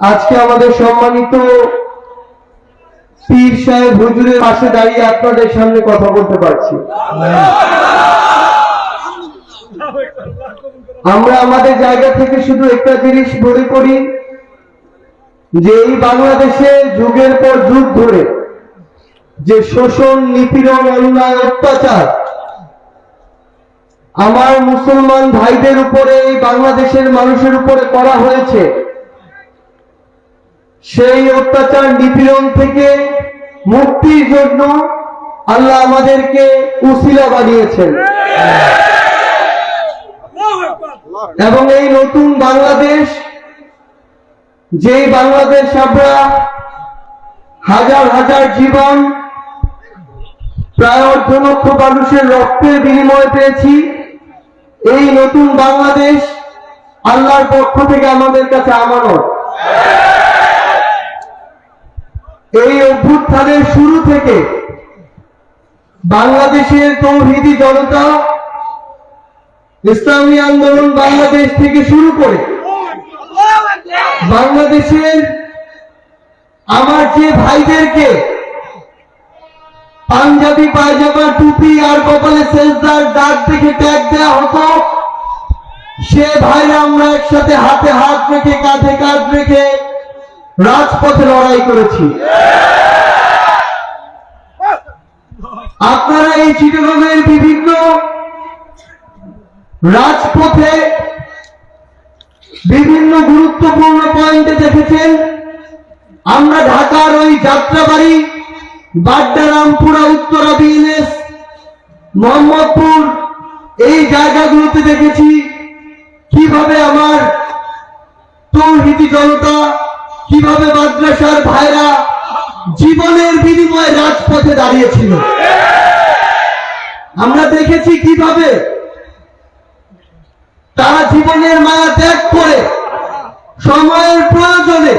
আজকে আমাদের সম্মানিত পীর সাহেব হুজুরের পাশে দাঁড়িয়ে আপনাদের সামনে কথা বলতে পারছি। আমরা আমাদের জায়গা থেকে শুধু একটা জিনিস মনে করি, যে এই বাংলাদেশে যুগের পর যুগ ধরে যে শোষণ, নিপীড়ন, অন্যায়, অত্যাচার, আমার মুসলমান ভাইদের উপরে, এই বাংলাদেশের মানুষের উপরে করা হয়েছে সেই অত্যাচার নিপীড়ন থেকে মুক্তির জন্য আল্লাহ আমাদেরকে উসিলা বানিয়েছেন। এবং এই নতুন বাংলাদেশ, যেই বাংলাদেশ আমরা হাজার হাজার জীবন প্রায় অর্ধ লক্ষ মানুষের রক্তের বিনিময় পেয়েছি, এই নতুন বাংলাদেশ আল্লাহর পক্ষ থেকে আমাদের কাছে আমানত। এই অভ্যুত্থানের শুরু থেকে বাংলাদেশের তৌহিদি জনতা ইসলামী আন্দোলন বাংলাদেশ থেকে শুরু করে বাংলাদেশের আমার যে ভাইদেরকে পাঞ্জাবি পায়জামা, টুপি আর কপালে সেজদার দাগ দেখে ট্যাগ দেওয়া হতো, সে ভাইরা আমরা একসাথে হাতে হাত রেখে, কাঁধে কাঁধ রেখে রাজপথে লড়াই করেছি। আপনারা এই চিটগমের বিভিন্ন রাজপথে বিভিন্ন গুরুত্বপূর্ণ পয়েন্টে দেখেছেন। আমরা ঢাকার ওই যাত্রাবাড়ি, বাড্ডারামপুরা, উত্তরা বিএনএস মোহাম্মদপুর, এই জায়গাগুলোতে দেখেছি কীভাবে আমার তৌহিদি জনতা কীভাবে মাদ্রাসার ভাইরা জীবনের বিনিময়ে রাজপথে দাঁড়িয়েছিল? আমরা দেখেছি কীভাবে তারা জীবনের মায়া ত্যাগ করে সময়ের প্রয়োজনে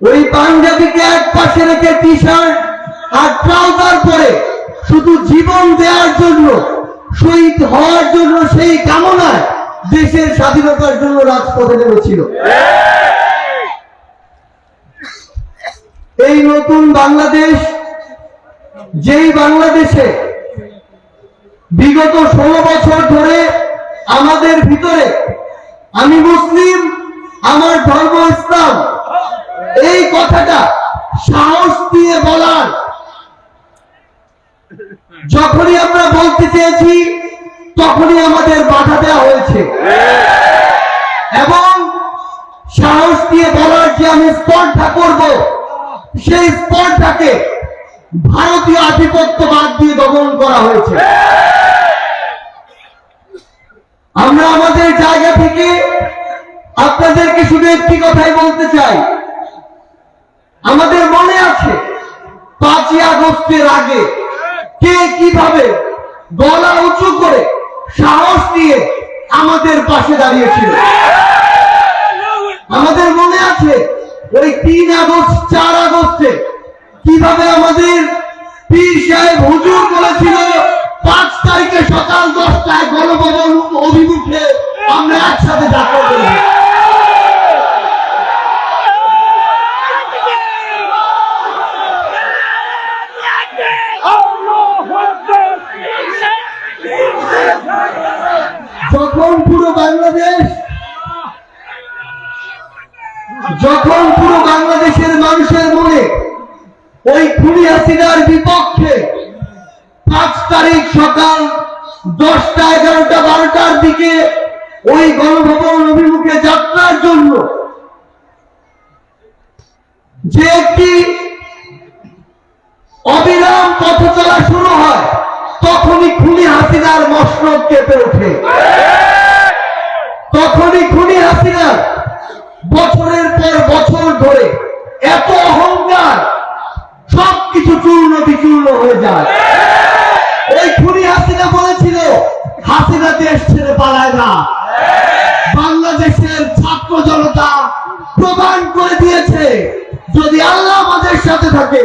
ওই পাঞ্জাবিকে এক পাশে রেখে টি শার্ট আর পরে শুধু জীবন দেওয়ার জন্য, শহীদ হওয়ার জন্য সেই কামনায় দেশের স্বাধীনতার জন্য রাজপথে নেমেছিল। এই নতুন বাংলাদেশ, যেই বাংলাদেশে বিগত ষোলো বছর ধরে আমাদের ভিতরে আমি মুসলিম, আমার ধর্ম ইসলাম, এই কথাটা সাহস দিয়ে বলার যখনই আমরা বলতে চেয়েছি, তখনই আমাদের বাধা দেওয়া হয়েছে। এবং সাহস দিয়ে বলার যে আমি স্পর্ধা করব সেই স্পর্ধাকে ভারতীয় আধিপত্যবাদ দিয়ে দমন করা হয়েছে। আমরা আমাদের জায়গা থেকে আপনাদেরকে শুধু একটি কথাই বলতে চাই। আমাদের মনে আছে, পাঁচই আগস্টের আগে কে কীভাবে গলা উঁচু করে সাহস দিয়ে আমাদের পাশে দাঁড়িয়েছিল। আমাদের মনে আছে ওই তিন আগস্ট, চার আগস্টে কীভাবে আমাদের পীর সাহেব হুজুর বলেছিল, পাঁচ তারিখে সকাল দশটায় গণভবন অভিমুখে আমরা একসাথে যাত্রা করব যখন পুরো বাংলাদেশ যখন পুরো বাংলাদেশের মানুষের মনে ওই খুনি হাসিনার বিপক্ষে পাঁচ তারিখ সকাল দশটা, এগারোটা, বারোটার দিকে ওই গণভবন অভিমুখে যাত্রার জন্য যে একটি অবিরাম পথ চলা শুরু হয়, তখনই খুনি হাসিনার মসনদ কেঁপে ওঠে তখনই খুনি হাসিনার বছরের পর বছর ধরে এত অহংকার সবকিছু চূর্ণ বিচূর্ণ হয়ে যায়। ওই খুনি হাসিনা বলেছিল, হাসিনা দেশ ছেড়ে পালায় না। বাংলাদেশের ছাত্র জনতা প্রমাণ করে দিয়েছে, যদি আল্লাহ আমাদের সাথে থাকে,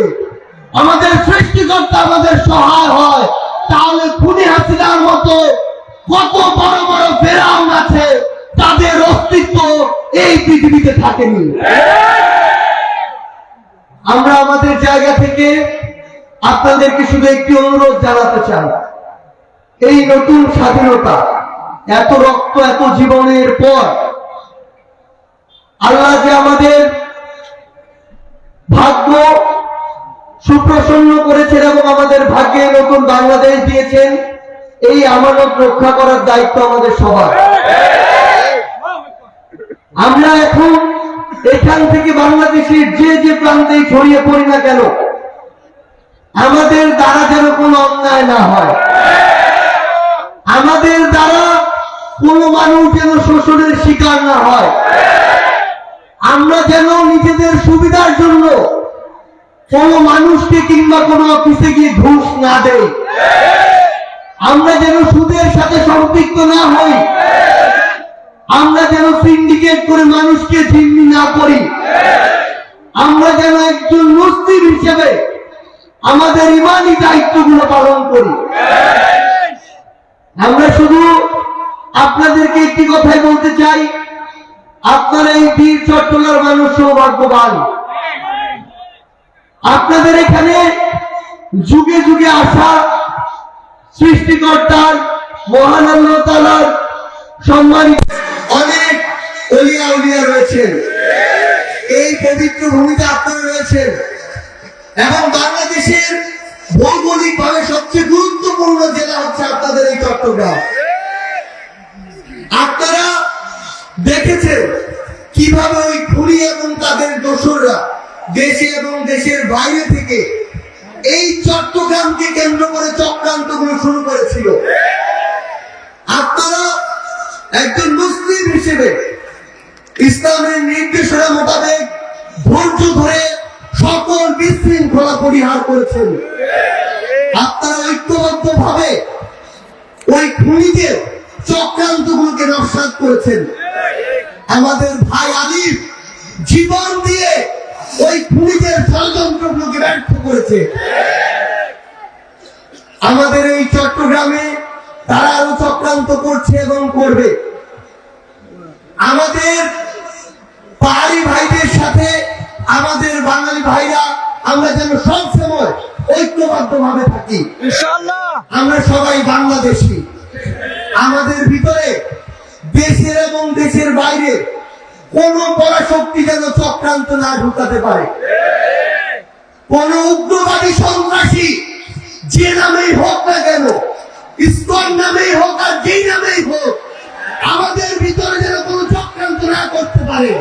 আমাদের সৃষ্টিকর্তা আমাদের সহায় হয়, তাহলে খুনি হাসিনার মতো কত বড় বড় ফেরাউন আছে, তাদের অস্তিত্ব এই পৃথিবীতে থাকেনি। আমরা আমাদের জায়গা থেকে আপনাদেরকে শুধু একটি অনুরোধ জানাতে চান এই নতুন স্বাধীনতা, এত রক্ত, এত জীবনের পর আল্লাহ যে আমাদের ভাগ্য সুপ্রসন্ন করেছেন এবং আমাদের ভাগ্যে নতুন বাংলাদেশ দিয়েছেন, এই আমানত রক্ষা করার দায়িত্ব আমাদের সবার। আমরা এখন এখান থেকে বাংলাদেশের যে যে প্রান্তে ছড়িয়ে পড়ি না কেন আমাদের দ্বারা যেন কোনো অন্যায় না হয়। আমাদের দ্বারা কোনো মানুষ যেন শোষণের শিকার না হয়। আমরা যেন নিজেদের সুবিধার জন্য কোনো মানুষকে কিংবা কোনো অফিসে গিয়ে ঘুষ না দেই। আমরা যেন সুদের সাথে সম্পৃক্ত না হই। আমরা যেন সিন্ডিকেট করে মানুষকে জিম্মি না করি। আমরা যেন একজন মুসলিম হিসেবে আমাদের ইমানি দায়িত্বগুলো পালন করি। আমরা শুধু আপনাদেরকে একটি কথাই বলতে চাই, আপনারা এই বীর চট্টলার মানুষ সৌভাগ্যবান। আপনাদের এখানে যুগে যুগে আসা সৃষ্টিকর্তার, মহান আল্লাহ সম্মানিত অনেক অলিয়া উলিয়া রয়েছেন। এই পবিত্র ভূমিতে আপনারা রয়েছেন। এবং বাংলাদেশের ভৌগোলিক ভাবে সবচেয়ে গুরুত্বপূর্ণ জেলা হচ্ছে আপনাদের এই চট্টগ্রাম। আপনারা দেখেছেন কীভাবে ওই খুনি এবং তাদের দোসররা দেশে এবং দেশের বাইরে থেকে এই চট্টগ্রামকে কেন্দ্র করে চক্রান্তগুলো শুরু করেছিল। আপনারা একজন মুসলিম হিসেবে ইসলামের নির্দেশনা মোতাবেক ধৈর্য ধরে সকল বিশৃঙ্খলা পরিহার করেছেন। আপনারা ঐক্যবদ্ধ ভাবে ওই খুনিদের চক্রান্ত গুলোকে নস্বাত করেছেন। আমাদের ভাই আলিফ জীবন দিয়ে ওই খুনিদের ষড়যন্ত্রগুলোকে ব্যর্থ করেছে। আমাদের এই চট্টগ্রামে তারা আরও চক্রান্ত করছে এবং করবে। আমাদের পাহাড়ি ভাইদের সাথে আমাদের বাঙালি ভাইরা আমরা যেন সবসময় ঐক্যবদ্ধ ভাবে থাকি। আমরা সবাই বাংলাদেশি। আমাদের ভিতরে দেশের এবং দেশের বাইরে কোন পরাশক্তি যেন চক্রান্ত না ঢুকাতে পারে। কোন উগ্রবাদী সন্ত্রাসী যে নামেই হোক না কেন ইসকন নামেই হোক আর যেই নামেই হোক আমাদের ভিতরে যেন কোন চক্রান্ত না করতে পারে।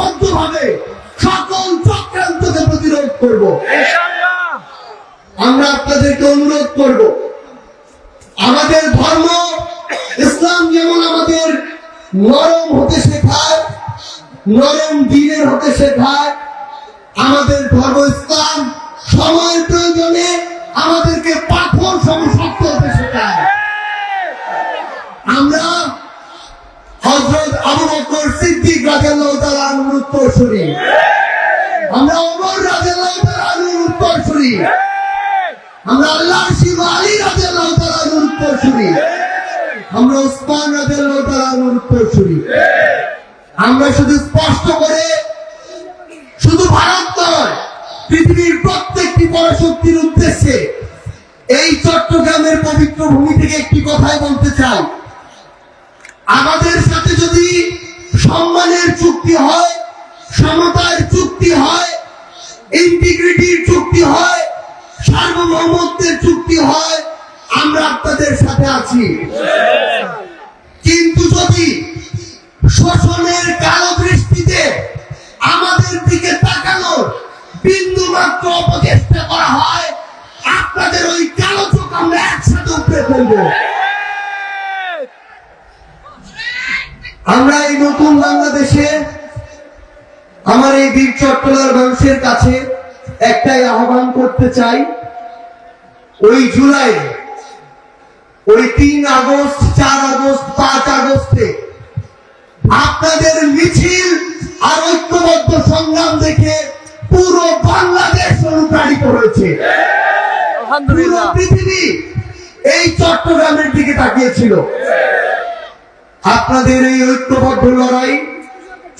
ঐক্যবদ্ধ ভাবে সকল চক্রান্তকে প্রতিরোধ করব। আমরা আপনাদেরকে অনুরোধ করব, আমাদের ধর্ম, ইসলাম যেমন আমাদের নরম হতে শেখায়, নরম দিনের হতে শেখায়, আমাদের ধর্ম ইসলাম উত্তরসূরি আমরা ওমর রাদিয়াল্লাহু তাআলা আনহুর উত্তরসূরি আমরা আল্লাহ শিব আলী রাদিয়াল্লাহু তাআলার উত্তরসূরি আমরা উসমান রাদিয়াল্লাহু তাআলার উত্তরসূরি আমরা শুধু স্পষ্ট করে শুধু ভারত নয়, পৃথিবীর প্রত্যেকটি পরাশক্তির উদ্দেশ্যে এই চট্টগ্রামের পবিত্র ভূমি থেকে একটি কথাই বলতে চাই। আমাদের সাথে যদি সম্মানের চুক্তি হয় সমতার চুক্তি হয় ইন্টিগ্রিটির চুক্তি হয়, সার্বভৌমত্বের চুক্তি হয়, আমরা আপনাদের সাথে আছি। কিন্তু যদি শোষণের কালো দৃষ্টিতে আমাদের দিকে তাকানোর বিন্দু মাত্র অপচেষ্টা করা হয়, আপনাদের ওই কালো চোখ আমরা একসাথে উপরে ফেলব। আমরা এই নতুন বাংলাদেশে আমার এই বীর চট্টলার মানুষের কাছে একটাই আহ্বান করতে চাই। ওই জুলাই ওই তিন আগস্ট চার আগস্ট পাঁচ আগস্টে আপনাদের মিছিল আর ঐক্যবদ্ধ সংগ্রাম দেখে পুরো বাংলাদেশ অনুপ্রাণিত হয়েছে। পুরো পৃথিবী এই চট্টগ্রামের দিকে তাকিয়েছিল। আপনাদের এই ঐক্যবদ্ধ লড়াই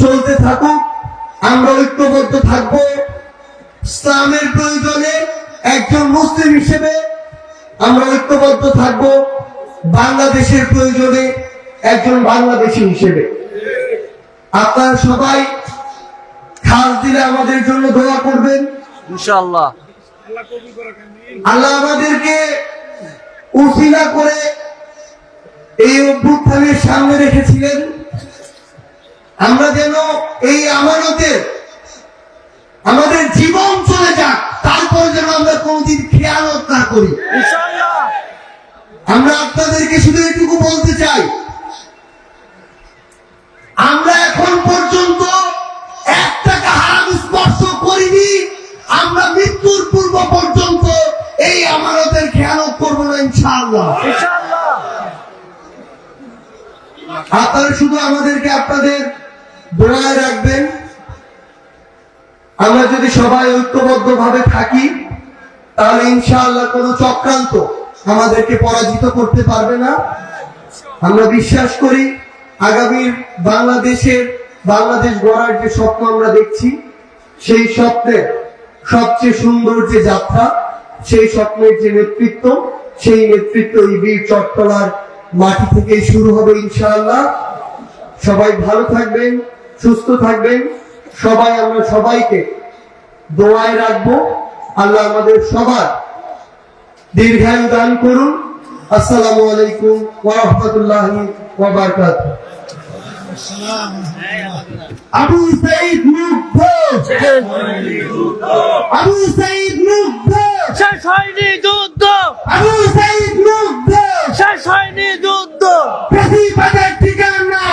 চলতে থাকুক। আমরা ঐক্যবদ্ধ থাকব। ইসলামের প্রয়োজনে একজন মুসলিম হিসেবে আমরা ঐক্যবদ্ধ থাকব। বাংলাদেশের প্রয়োজনে একজন বাংলাদেশী হিসেবে। আপনারা সবাই খাস দিলে আমাদের জন্য দোয়া করবেন। ইনশাআল্লাহ। আল্লাহ আমাদেরকে উসিলা করে এই অভ্যুত্থানের সামনে রেখেছিলেন। আমরা যেন এই আমানতের আমাদের জীবন চলে যাক তারপর যেন আমরা কোনদিন খেয়ালত না করি। আমরা আপনাদেরকে শুধু এটুকু বলতে চাই আমরা এখন পর্যন্ত এক টাকা হারাম স্পর্শ করিনি আমরা মৃত্যুর পূর্ব পর্যন্ত এই আমানতের খেয়ালত করব না ইনশাআল্লাহ। আপনারা শুধু আমাদেরকে আপনাদের দোড়ায় রাখবেন। আমরা যদি সবাই ঐক্যবদ্ধ ভাবে থাকি, তাহলে ইনশাআল্লাহ কোনো চক্রান্ত আমাদেরকে পরাজিত করতে পারবে না। আমরা বিশ্বাস করি আগামীর বাংলাদেশের, বাংলাদেশ গড়ার যে স্বপ্ন আমরা দেখছি, সেই স্বপ্নের সবচেয়ে সুন্দর যে যাত্রা, সেই স্বপ্নের যে নেতৃত্ব, সেই নেতৃত্ব এই বীর চট্টলার মাটি থেকেই শুরু হবে ইনশাআল্লাহ। সবাই ভালো থাকবেন। সুস্থ থাকবেন। সবাই আমরা সবাইকে দোয়ায় রাখব। আল্লাহ আমাদের সবার দীর্ঘায়ু দান করুন। আসসালামু আলাইকুম ওয়া রাহমাতুল্লাহি ওয়া বারাকাতুহু। আবু সাইদ মুগ্ধ। আবু সাইদ মুগ্ধ। শেষ হয়নি যুদ্ধ। আবু সাইদ মুগ্ধ। শেষ হয়নি যুদ্ধ। ঠিকানা।